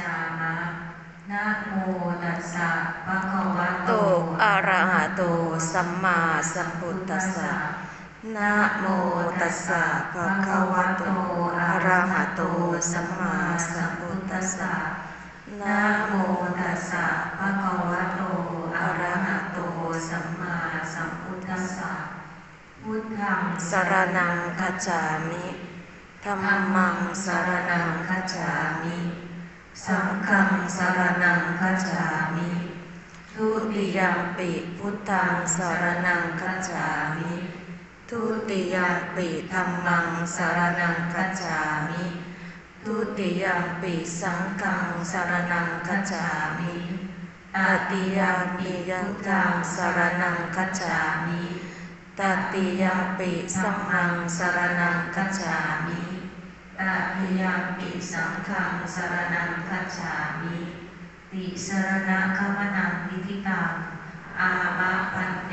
จามะนะโมตัสสะภะคะวะโตอะระหะโตสัมมาสัมพุทธัสสะนะโมตัสสะภะคะวะโตอะระหะโตสัมมาสัมพุทธัสสะนะโมตัสสะภะคะวะโตอะระหะโตสัมมาสัมพุทธัสสะพุทธังสรนังคัจฉามิธัมมังสรนังคัจ งฆังสรณังคัจฉามิทุติยมปิพุทธังสารนังคัจฉามิทุติยมปิธัมมังสารนังคัจฉามิทุติยมปิสังฆังสารนังคัจฉามิตติยัมปิยังฆังสารนังคัจฉามิตติยัมปิสัมมังสารนังคัจฉามิตติยัมปิสังฆังสารณัง จฉามิติสรณะขมนังวิธิตังอามะพันเต